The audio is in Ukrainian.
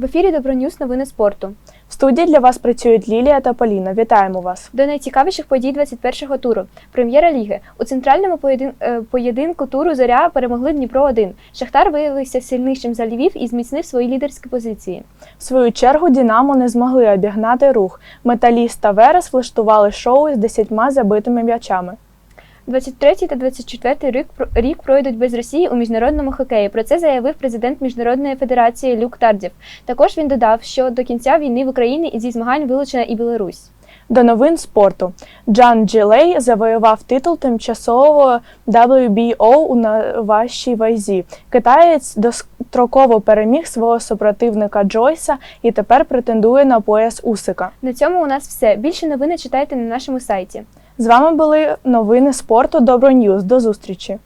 В ефірі Добронюс новини спорту. В студії для вас працюють Лілія та Поліна. Вітаємо вас! До найцікавіших подій 21-го туру. Прем'єра ліги. У центральному поєдин... е, поєдинку туру Зоря перемогли Дніпро 1 Шахтар виявився сильнішим за Львів і зміцнив свої лідерські позиції. В свою чергу Дінамо не змогли обігнати рух. Металіст та Верес влаштували шоу з 10 забитими м'ячами. 23 та 24 рік, рік пройдуть без Росії у міжнародному хокеї. Про це заявив президент Міжнародної федерації Люк Тардів. Також він додав, що до кінця війни в Україні зі змагань вилучена і Білорусь. До новин спорту. Джан Джилей завоював титул тимчасового WBO у найважчій вазі. Китаєць достроково переміг свого супротивника Джойса і тепер претендує на пояс Усика. На цьому у нас все. Більше новини читайте на нашому сайті. З вами були новини спорту Добро Ньюз. До зустрічі!